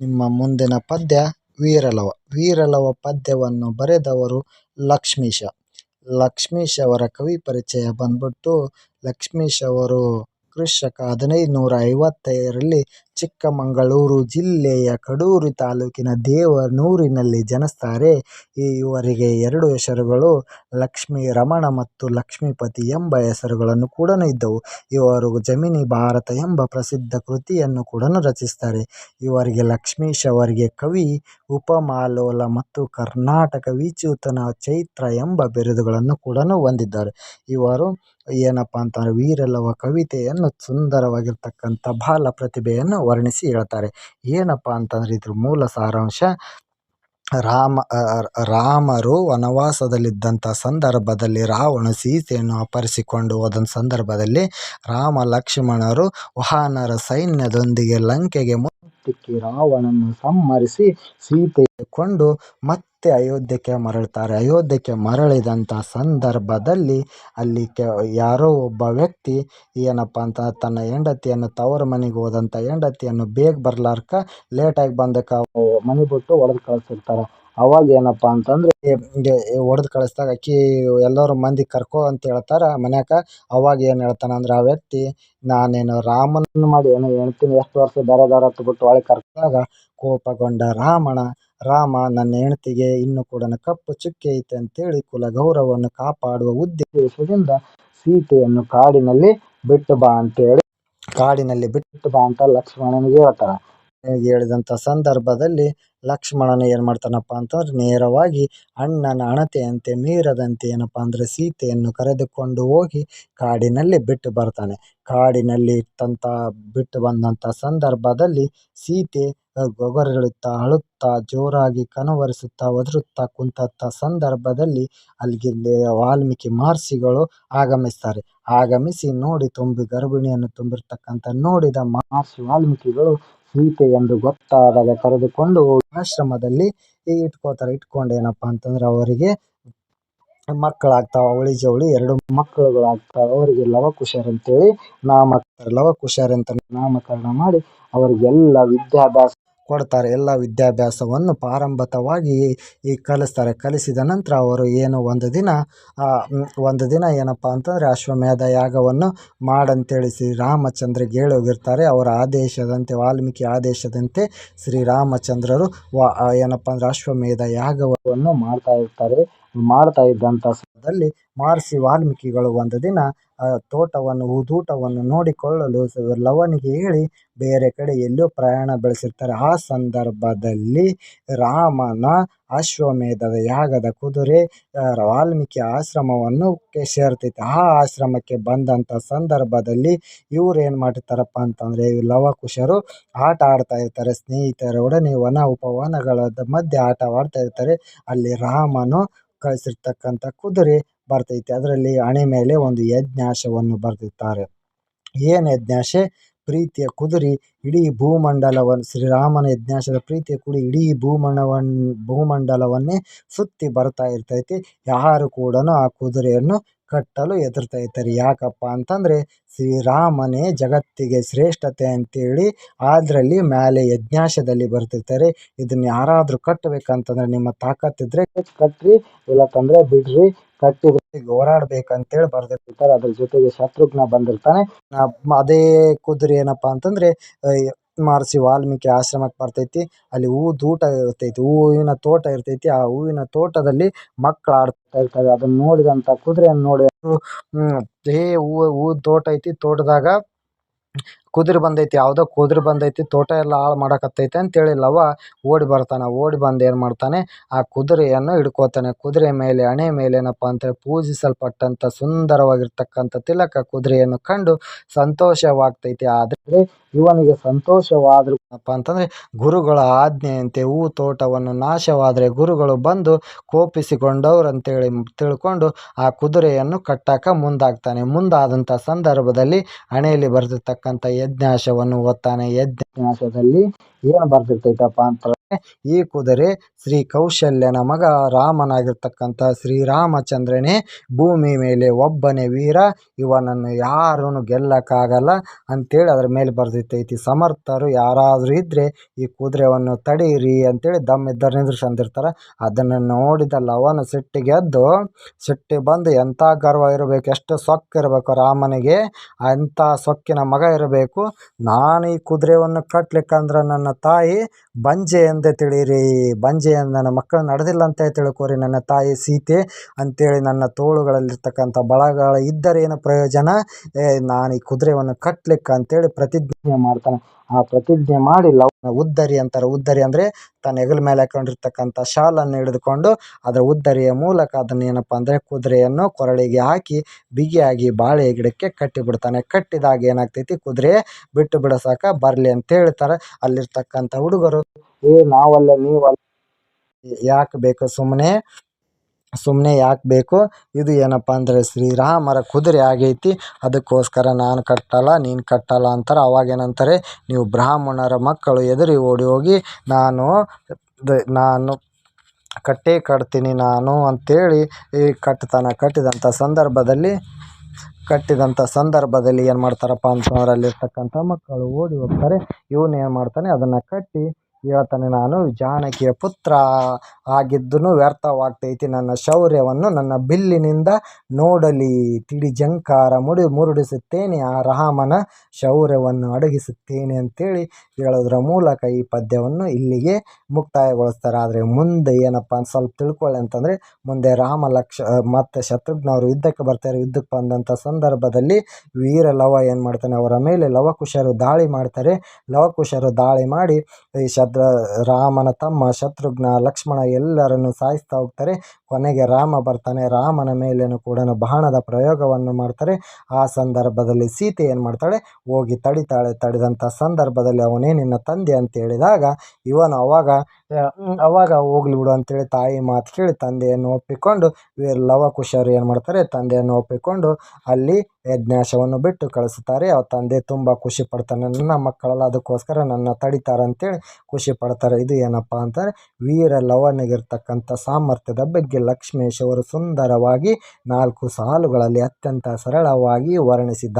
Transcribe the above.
ನಿಮ್ಮ ಮುಂದಿನ ಪದ್ಯ ವೀರಲವ. ವೀರಲವ ಪದ್ಯವನ್ನು ಬರೆದವರು ಲಕ್ಷ್ಮೀಶ. ಲಕ್ಷ್ಮೀಶ್ ಅವರ ಕವಿ ಪರಿಚಯ ಬಂದ್ಬಿಟ್ಟು ಲಕ್ಷ್ಮೀಶ್ ಅವರು ಕ್ರಿಶಕ ಹದಿನೈದು ನೂರ ಐವತ್ತೈದರಲ್ಲಿ ಚಿಕ್ಕಮಗಳೂರು ಜಿಲ್ಲೆಯ ಕಡೂರು ತಾಲೂಕಿನ ದೇವನೂರಿನಲ್ಲಿ ಜನಿಸ್ತಾರೆ. ಇವರಿಗೆ ಎರಡು ಹೆಸರುಗಳು ಲಕ್ಷ್ಮೀ ರಮಣ ಮತ್ತು ಲಕ್ಷ್ಮೀಪತಿ ಎಂಬ ಹೆಸರುಗಳನ್ನು ಕೂಡ ಇದ್ದವು. ಇವರು ಜಮಿನಿ ಭಾರತ ಎಂಬ ಪ್ರಸಿದ್ಧ ಕೃತಿಯನ್ನು ಕೂಡ ರಚಿಸ್ತಾರೆ. ಇವರಿಗೆ ಲಕ್ಷ್ಮೀಶ್ ಅವರಿಗೆ ಕವಿ, ಉಪಮಾಲೋಲ ಮತ್ತು ಕರ್ನಾಟಕ ವಿಚೂತನ ಚೈತ್ರ ಎಂಬ ಬಿರುದುಗಳನ್ನು ಕೂಡ ಹೊಂದಿದ್ದಾರೆ. ಇವರು ಏನಪ್ಪ ಅಂತಂದರೆ ವೀರಲವ ಕವಿತೆಯನ್ನು ಸುಂದರವಾಗಿರ್ತಕ್ಕಂಥ ಬಾಲ ಪ್ರತಿಭೆಯನ್ನು ವರ್ಣಿಸಿ ಹೇಳ್ತಾರೆ. ಏನಪ್ಪ ಅಂತಂದರೆ ಇದ್ರ ಮೂಲ ಸಾರಾಂಶ, ರಾಮ ರಾಮರು ವನವಾಸದಲ್ಲಿದ್ದಂಥ ಸಂದರ್ಭದಲ್ಲಿ ರಾವಣ ಸೀತೆಯನ್ನು ಅಪಹರಿಸಿಕೊಂಡು ಹೋದಂಥ ಸಂದರ್ಭದಲ್ಲಿ ರಾಮ ಲಕ್ಷ್ಮಣರು ವಾಹನರ ಸೈನ್ಯದೊಂದಿಗೆ ಲಂಕೆಗೆ ಮುತ್ತಿಕ್ಕಿ ರಾವಣನನ್ನು ಸಂಹರಿಸಿ ಸೀತೆ ಕೊಂಡು ಮತ್ತೆ ಅಯೋಧ್ಯಕ್ಕೆ ಮರಳ್ತಾರೆ ಅಯೋಧ್ಯಕ್ಕೆ ಮರಳಿದಂಥ ಸಂದರ್ಭದಲ್ಲಿ ಅಲ್ಲಿ ಕೆ ಯಾರೋ ಒಬ್ಬ ವ್ಯಕ್ತಿ, ಏನಪ್ಪ ಅಂತ ತನ್ನ ಹೆಂಡತಿಯನ್ನು ತವರ ಮನೆಗೆ ಹೋದಂಥ ಹೆಂಡತಿಯನ್ನು ಬೇಗ ಬರ್ಲಾರ್ಕ? ಲೇಟಾಗಿ ಬಂದಕ್ಕೆ ಮನೆ ಬಿಟ್ಟು ಹೊಡೆದು ಕಳಿಸಿರ್ತಾರೆ. ಅವಾಗ ಏನಪ್ಪ ಅಂತಂದರೆ ಹೊಡೆದು ಕಳಿಸ್ದಾಗ ಆಕಿ ಎಲ್ಲರೂ ಮಂದಿ ಕರ್ಕೋ ಅಂತ ಹೇಳ್ತಾರೆ ಮನ್ಯಾಕ. ಅವಾಗ ಏನು ಹೇಳ್ತಾನೆ ಅಂದ್ರೆ, ಆ ವ್ಯಕ್ತಿ, ನಾನೇನು ರಾಮನ ಮಾಡಿ ಏನೋ ಹೆಂಡ್ತಿನ ಎಷ್ಟು ವರ್ಷ ಬೇರೆ ಬೇರೆ ಬಿಟ್ಟು ಒಳಗೆ ಕರ್ಕೊಂಡಾಗ ಕೋಪಗೊಂಡ ರಾಮಣ, ರಾಮ, ನನ್ನ ಹೆಣ್ತಿಗೆ ಇನ್ನು ಕೂಡ ಕಪ್ಪು ಚುಕ್ಕೆ ಐತೆ ಅಂತೇಳಿ ಕುಲ ಗೌರವವನ್ನು ಕಾಪಾಡುವ ಉದ್ದೇಶದಿಂದ ಸೀತೆಯನ್ನು ಕಾಡಿನಲ್ಲಿ ಬಿಟ್ಟು ಬಾ ಅಂತೇಳಿ, ಕಾಡಿನಲ್ಲಿ ಬಿಟ್ಟು ಬಾ ಅಂತ ಲಕ್ಷ್ಮಣನಿಗೆ ಹೇಳ್ತಾನೆ ಹೇಳಿದಂಥ ಸಂದರ್ಭದಲ್ಲಿ ಲಕ್ಷ್ಮಣನ ಏನು ಮಾಡ್ತಾನಪ್ಪ ಅಂತಂದ್ರೆ ನೇರವಾಗಿ ಅಣ್ಣನ ಅಣತೆಯಂತೆ ಮೀರದಂತೆ ಏನಪ್ಪ ಅಂದರೆ ಸೀತೆಯನ್ನು ಕರೆದುಕೊಂಡು ಹೋಗಿ ಕಾಡಿನಲ್ಲಿ ಬಿಟ್ಟು ಬರ್ತಾನೆ. ಕಾಡಿನಲ್ಲಿ ಇಟ್ಟಂಥ ಬಿಟ್ಟು ಬಂದಂಥ ಸಂದರ್ಭದಲ್ಲಿ ಸೀತೆ ಗೊಗರಳುತ್ತಾ ಅಳುತ್ತಾ, ಜೋರಾಗಿ ಕನವರಿಸುತ್ತಾ, ಒದರುತ್ತಾ ಕುಂತಂಥ ಸಂದರ್ಭದಲ್ಲಿ ಅಲ್ಲಿಗೆ ವಾಲ್ಮೀಕಿ ಮಹರ್ಷಿಗಳು ಆಗಮಿಸ್ತಾರೆ. ಆಗಮಿಸಿ ನೋಡಿ ತುಂಬಿ ಗರ್ಭಿಣಿಯನ್ನು ತುಂಬಿರ್ತಕ್ಕಂಥ ನೋಡಿದ ಮಹರ್ಷಿ ವಾಲ್ಮೀಕಿಗಳು ಸೀತೆ ಎಂದು ಗೊತ್ತಾದಾಗ ಕರೆದುಕೊಂಡು ಆಶ್ರಮದಲ್ಲಿ ಇಟ್ಕೋತಾರೆ. ಇಟ್ಕೊಂಡು ಏನಪ್ಪ ಅಂತಂದ್ರೆ ಅವರಿಗೆ ಮಕ್ಕಳಾಗ್ತಾವ, ಅವಳಿ ಜವಳಿ ಎರಡು ಮಕ್ಕಳುಗಳಾಗ್ತಾವೆ. ಅವರಿಗೆ ಲವಕುಶರ್ ಅಂತೇಳಿ ನಾಮಕರಣ ಲವಕುಶರ್ ಅಂತ ನಾಮಕರಣ ಮಾಡಿ ಅವರಿಗೆಲ್ಲ ವಿದ್ಯಾಭ್ಯಾಸ ಕೊಡ್ತಾರೆ ಎಲ್ಲ ವಿದ್ಯಾಭ್ಯಾಸವನ್ನು ಪ್ರಾರಂಭತವಾಗಿ ಈ ಕಲಿಸ್ತಾರೆ. ಕಲಿಸಿದ ನಂತರ ಅವರು ಏನು ಒಂದು ದಿನ ಒಂದು ದಿನ ಏನಪ್ಪ ಅಂತಂದರೆ ಅಶ್ವಮೇಧ ಯಾಗವನ್ನು ಮಾಡಂತೇಳಿ ಶ್ರೀರಾಮಚಂದ್ರಿಗೆ ಹೇಳೋಗಿರ್ತಾರೆ. ಅವರ ಆದೇಶದಂತೆ, ವಾಲ್ಮೀಕಿ ಆದೇಶದಂತೆ ಶ್ರೀರಾಮಚಂದ್ರರು ವ ಏನಪ್ಪ ಅಂದರೆ ಅಶ್ವಮೇಧ ಯಾಗವನ್ನು ಮಾಡ್ತಾ ಇರ್ತಾರೆ. ಮಾಡ್ತಾ ಇದ್ದಂಥ ಸಮಯದಲ್ಲಿ ಮಹರ್ಷಿ ವಾಲ್ಮೀಕಿಗಳು ಒಂದು ದಿನ ತೋಟವನ್ನು, ಹೂದೋಟವನ್ನು ನೋಡಿಕೊಳ್ಳಲು ಲವನಿಗೆ ಹೇಳಿ, ಬೇರೆ ಕಡೆ ಎಲ್ಲೋ ಪ್ರಯಾಣ ಬೆಳೆಸಿರ್ತಾರೆ. ಆ ಸಂದರ್ಭದಲ್ಲಿ ರಾಮನ ಅಶ್ವಮೇಧದ ಯಾಗದ ಕುದುರೆ ವಾಲ್ಮೀಕಿ ಆಶ್ರಮವನ್ನು ಸೇರ್ತೈತೆ ಆ ಆಶ್ರಮಕ್ಕೆ ಬಂದಂಥ ಸಂದರ್ಭದಲ್ಲಿ ಇವ್ರು ಏನು ಮಾಡಿರ್ತಾರಪ್ಪ ಅಂತಂದರೆ, ಲವಕುಶರು ಆಟ ಆಡ್ತಾ ಇರ್ತಾರೆ. ಸ್ನೇಹಿತರೊಡನೆ ವನ ಉಪವನಗಳ ಮಧ್ಯೆ ಆಟವಾಡ್ತಾ ಇರ್ತಾರೆ. ಅಲ್ಲಿ ರಾಮನು ಕಳಿಸಿರ್ತಕ್ಕಂಥ ಕುದುರೆ ಬರ್ತೈತೆ. ಅದರಲ್ಲಿ ಹಣೆ ಮೇಲೆ ಒಂದು ಯಜ್ಞಾಶವನ್ನು ಬರೆದಿರ್ತಾರೆ ಏನು ಯಜ್ಞಾಶೆ? ಪ್ರೀತಿಯ ಕುದುರೆ. ಇಡೀ ಭೂಮಂಡಲವನ್ನು ಶ್ರೀರಾಮನ ಯಜ್ಞಾಶದ ಪ್ರೀತಿಯ ಕುಡಿ ಇಡೀ ಭೂಮಂಡವನ್ನು ಭೂಮಂಡಲವನ್ನೇ ಸುತ್ತಿ ಬರ್ತಾ ಇರ್ತೈತಿ. ಯಾರು ಕೂಡ ಆ ಕುದುರೆಯನ್ನು ಕಟ್ಟಲು ಹೆದರ್ತಾ ಇರ್ತಾರೆ ಯಾಕಪ್ಪ ಅಂತಂದರೆ ಶ್ರೀರಾಮನೇ ಜಗತ್ತಿಗೆ ಶ್ರೇಷ್ಠತೆ ಅಂತೇಳಿ ಅದರಲ್ಲಿ ಮೇಲೆ ಯಜ್ಞಾಶದಲ್ಲಿ ಬರ್ತಿರ್ತಾರೆ. ಇದನ್ನ ಯಾರಾದರೂ ಕಟ್ಟಬೇಕಂತಂದ್ರೆ ನಿಮ್ಮ ತಾಕತ್ತಿದ್ರೆ ಕಟ್ಟಿರಿ ಇಲ್ಲಕ್ಕಂದ್ರೆ ಬಿಡ್ರಿ. ಕಟ್ಟಿದ್ರೆ ಹೋರಾಡ್ಬೇಕಂತೇಳಿ ಬರೆದಿರ್ತಾರೆ. ಅದ್ರ ಜೊತೆಗೆ ಶತ್ರುಘ್ನ ಬಂದಿರ್ತಾನೆ. ಅದೇ ಕುದುರೆ ಏನಪ್ಪ ಅಂತಂದರೆ ಮಹರ್ಷಿ ವಾಲ್ಮೀಕಿ ಆಶ್ರಮಕ್ಕೆ ಬರ್ತೈತಿ. ಅಲ್ಲಿ ಹೂದೋಟ ಇರ್ತೈತಿ, ಹೂವಿನ ತೋಟ ಇರ್ತೈತಿ. ಆ ಹೂವಿನ ತೋಟದಲ್ಲಿ ಮಕ್ಕಳು ಆಡ್ತಾ ಇರ್ತಾರೆ. ಅದನ್ನು ನೋಡಿದಂತ ಕುದುರೆಯನ್ನು ನೋಡಿ ಹೇ ಹೂ ಹೂ ತೋಟ ಐತಿ. ತೋಟದಾಗ ಕುದುರೆ ಬಂದೈತಿ, ಯಾವುದೋ ಕುದುರೆ ಬಂದೈತಿ, ತೋಟ ಎಲ್ಲ ಹಾಳು ಮಾಡಕತ್ತೈತೆ ಅಂತೇಳಿ ಲವ ಓಡಿ ಬರ್ತಾನೆ. ಓಡಿ ಬಂದು ಏನು ಮಾಡ್ತಾನೆ? ಆ ಕುದುರೆಯನ್ನು ಹಿಡ್ಕೋತಾನೆ. ಕುದುರೆ ಮೇಲೆ ಹಣೆ ಮೇಲೆ ಏನಪ್ಪ ಅಂತೇಳಿ ಪೂಜಿಸಲ್ಪಟ್ಟಂಥ ಸುಂದರವಾಗಿರ್ತಕ್ಕಂಥ ತಿಲಕ ಕುದುರೆಯನ್ನು ಕಂಡು ಸಂತೋಷವಾಗ್ತೈತಿ. ಆದರೆ ಇವನಿಗೆ ಸಂತೋಷವಾದರೂ ಏನಪ್ಪ ಅಂತಂದರೆ ಗುರುಗಳ ಆಜ್ಞೆಯಂತೆ ಹೂ ತೋಟವನ್ನು ನಾಶವಾದರೆ ಗುರುಗಳು ಬಂದು ಕೋಪಿಸಿಕೊಂಡವ್ರು ಅಂತೇಳಿ ತಿಳ್ಕೊಂಡು ಆ ಕುದುರೆಯನ್ನು ಕಟ್ಟಾಕ ಮುಂದಾಗ್ತಾನೆ. ಮುಂದಾದಂಥ ಸಂದರ್ಭದಲ್ಲಿ ಹಣೆಯಲ್ಲಿ ಬರೆದಿರ್ತಕ್ಕಂಥ ಯಜ್ಞಾಶವನ್ನು ಓದ್ತಾನೆ ಯಜ್ಞಾಶದಲ್ಲಿ ಏನು ಬರ್ದಿರ್ತೈತಪ್ಪ ಅಂತ ಈ ಕುದುರೆ ಶ್ರೀ ಕೌಶಲ್ಯನ ಮಗ ರಾಮನಾಗಿರ್ತಕ್ಕಂಥ ಶ್ರೀರಾಮಚಂದ್ರನೇ ಭೂಮಿ ಮೇಲೆ ಒಬ್ಬನೇ ವೀರ, ಇವನನ್ನು ಯಾರೂ ಗೆಲ್ಲಕ್ಕಾಗಲ್ಲ ಅಂತೇಳಿ ಅದ್ರ ಮೇಲೆ ಬರ್ದಿತ್ತೈತಿ ಸಮರ್ಥರು ಯಾರಾದರೂ ಇದ್ದರೆ ಈ ಕುದುರೆವನ್ನು ತಡೀರಿ ಅಂತೇಳಿ ದಮ್ ಇದ್ದವ್ರು ನಿಂದ್ರಿಸ್ಕೊಂಡಿರ್ತಾರೆ ಅದನ್ನು ನೋಡಿದ ಸಿಟ್ಟಿಗೆ ಸಿಟ್ಟಿಗೆದ್ದು ಸಿಟ್ಟಿ ಬಂದು ಎಂಥ ಗರ್ವ ಇರಬೇಕು, ಎಷ್ಟು ಸೊಕ್ಕಿರಬೇಕು ರಾಮನಿಗೆ, ಅಂಥ ಸೊಕ್ಕಿನ ಮಗ ಇರಬೇಕು. ನಾನು ಈ ಕುದುರೆಯನ್ನು ಕಟ್ಲಿಕ್ಕಂದ್ರೆ ನನ್ನ ತಾಯಿ, ಬಂಜೆ ಎಂದೇ ತಿಳಿಯಿರಿ ಬಂಜೆ ನನ್ನ ಮಕ್ಕಳು ನಡೆದಿಲ್ಲ ಅಂತ ತಿಳ್ಕೊರಿ ನನ್ನ ತಾಯಿ ಸೀತೆ ಅಂತೇಳಿ ನನ್ನ ತೋಳುಗಳಲ್ಲಿರ್ತಕ್ಕಂಥ ಬಳಗಳ ಇದ್ದರೇನು ಪ್ರಯೋಜನ? ಏ, ನಾನು ಈ ಕುದುರೆಯನ್ನು ಕಟ್ಲಿಕ್ಕೆ ಅಂತೇಳಿ ಪ್ರತಿಜ್ಞೆ ಮಾಡ್ತಾನೆ. ಆ ಪ್ರತಿಜ್ಞೆ ಮಾಡಿ ಲವ್ ಉದ್ದರಿ ಅಂತಾರೆ. ಉದ್ದರಿ ಅಂದರೆ ತನ್ನ ಹೆಗಲ ಮೇಲೆ ಹಾಕೊಂಡಿರ್ತಕ್ಕಂಥ ಶಾಲನ್ನು ಹಿಡಿದುಕೊಂಡು ಅದರ ಉದ್ದರಿಯ ಮೂಲಕ ಅದನ್ನ ಏನಪ್ಪ ಅಂದರೆ ಕುದುರೆಯನ್ನು ಕೊರಳಿಗೆ ಹಾಕಿ ಬಿಗಿಯಾಗಿ ಬಾಳೆ ಗಿಡಕ್ಕೆ ಕಟ್ಟಿಬಿಡ್ತಾನೆ. ಕಟ್ಟಿದಾಗ ಏನಾಗ್ತೈತಿ? ಕುದುರೆ ಬಿಟ್ಟು ಬಿಡಸಾಕ ಬರಲಿ ಅಂತ ಹೇಳ್ತಾರೆ. ಅಲ್ಲಿರ್ತಕ್ಕಂಥ ಹುಡುಗರು, ಏ, ನಾವಲ್ಲ ನೀವಲ್ಲ ಯಾಕೆ ಬೇಕು ಸುಮ್ಮನೆ ಸುಮ್ಮನೆ ಯಾಕೆ ಬೇಕು? ಇದು ಏನಪ್ಪ ಅಂದರೆ ಶ್ರೀರಾಮರ ಕುದುರೆ ಆಗೈತಿ. ಅದಕ್ಕೋಸ್ಕರ ನಾನು ಕಟ್ಟಲ್ಲ, ನೀನು ಕಟ್ಟಲ್ಲ ಅಂತಾರೆ. ಅವಾಗ ಏನಂತಾರೆ, ನೀವು ಬ್ರಾಹ್ಮಣರ ಮಕ್ಕಳು ಎದುರಿ ಓಡಿ ಹೋಗಿ, ನಾನು ನಾನು ಕಟ್ಟೇ ಕಟ್ತೀನಿ, ನಾನು ಅಂಥೇಳಿ ಈ ಕಟ್ತಾನೆ ಕಟ್ಟಿದಂಥ ಸಂದರ್ಭದಲ್ಲಿ ಕಟ್ಟಿದಂಥ ಸಂದರ್ಭದಲ್ಲಿ ಏನು ಮಾಡ್ತಾರಪ್ಪ ಅಂತಂದ್ರೆ, ಅಲ್ಲಿರ್ತಕ್ಕಂಥ ಮಕ್ಕಳು ಓಡಿ ಹೋಗ್ತಾರೆ. ಇವನು ಏನು ಮಾಡ್ತಾನೆ, ಅದನ್ನು ಕಟ್ಟಿ ಹೇಳ್ತಾನೆ ನಾನು, ಜಾನಕಿಯ ಪುತ್ರ ಆಗಿದ್ದು ವ್ಯರ್ಥವಾಗ್ತೈತಿ. ನನ್ನ ಶೌರ್ಯವನ್ನು ನನ್ನ ಬಿಲ್ಲಿನಿಂದ ನೋಡಲಿ. ತಿಳಿ ಜಂಕಾರ ಮುಡಿ ಮುರುಡಿಸುತ್ತೇನೆ. ಆ ರಾಮನ ಶೌರ್ಯವನ್ನು ಅಡಗಿಸುತ್ತೇನೆ ಅಂತೇಳಿ ಹೇಳೋದ್ರ ಮೂಲಕ ಈ ಪದ್ಯವನ್ನು ಇಲ್ಲಿಗೆ ಮುಕ್ತಾಯಗೊಳಿಸ್ತಾರೆ ಆದರೆ ಮುಂದೆ ಏನಪ್ಪ ಅಂತ ಸ್ವಲ್ಪ ತಿಳ್ಕೊಳ್ಳಿ ಅಂತಂದರೆ, ಮುಂದೆ ರಾಮ ಲಕ್ಷ ಮತ್ತು ಶತ್ರುಘ್ನವರು ಯುದ್ಧಕ್ಕೆ ಬರ್ತಾರೆ. ಯುದ್ಧಕ್ಕೆ ಬಂದಂಥ ಸಂದರ್ಭದಲ್ಲಿ ವೀರ ಲವ ಏನು ಮಾಡ್ತಾನೆ ಅವರ ಮೇಲೆ ಲವಕುಶರು ದಾಳಿ ಮಾಡ್ತಾರೆ. ಲವಕುಶರು ದಾಳಿ ಮಾಡಿ ಈ ಶತ್ರು ರಾಮನ ತಮ್ಮ ಶತ್ರುಘ್ನ ಲಕ್ಷ್ಮಣ ಎಲ್ಲರನ್ನು ಸಾಯಿಸ್ತಾ ಹೋಗ್ತಾರೆ. ಕೊನೆಗೆ ರಾಮ ಬರ್ತಾನೆ. ರಾಮನ ಮೇಲೇನು ಕೂಡ ಬಾಣದ ಪ್ರಯೋಗವನ್ನು ಮಾಡ್ತಾರೆ. ಆ ಸಂದರ್ಭದಲ್ಲಿ ಸೀತೆ ಏನು ಮಾಡ್ತಾಳೆ? ಹೋಗಿ ತಡಿತಾಳೆ. ತಡೆದಂಥ ಸಂದರ್ಭದಲ್ಲಿ ಅವನೇ ನಿನ್ನ ತಂದೆ ಅಂತ ಹೇಳಿದಾಗ ಇವನು ಅವಾಗ ಅವಾಗ ಹೋಗ್ಲಿ ಬಿಡು ಅಂತೇಳಿ ತಾಯಿ ಮಾತು ಕೇಳಿ ತಂದೆಯನ್ನು ಒಪ್ಪಿಕೊಂಡು ವೀರ ಲವಕುಶರು ಏನು ಮಾಡ್ತಾರೆ, ತಂದೆಯನ್ನು ಒಪ್ಪಿಕೊಂಡು ಅಲ್ಲಿ ಯಜ್ಞಾಶವನ್ನು ಬಿಟ್ಟು ಕಳಿಸುತ್ತಾರೆ ಅವ್ರ ತಂದೆ ತುಂಬ ಖುಷಿ ಪಡ್ತಾನೆ, ನನ್ನ ಮಕ್ಕಳಲ್ಲ, ಅದಕ್ಕೋಸ್ಕರ ನನ್ನ ತಡಿತಾರೆ ಅಂತೇಳಿ ಖುಷಿ ಪಡ್ತಾರೆ. ಇದು ಏನಪ್ಪ ಅಂತಾರೆ, ವೀರ ಲವನಿಗಿರ್ತಕ್ಕಂಥ ಸಾಮರ್ಥ್ಯದ ಬಗ್ಗೆ ಲಕ್ಷ್ಮೇಶ್ ಅವರು ಸುಂದರವಾಗಿ ನಾಲ್ಕು ಸಾಲುಗಳಲ್ಲಿ ಅತ್ಯಂತ ಸರಳವಾಗಿ ವರ್ಣಿಸಿದ್ದಾರೆ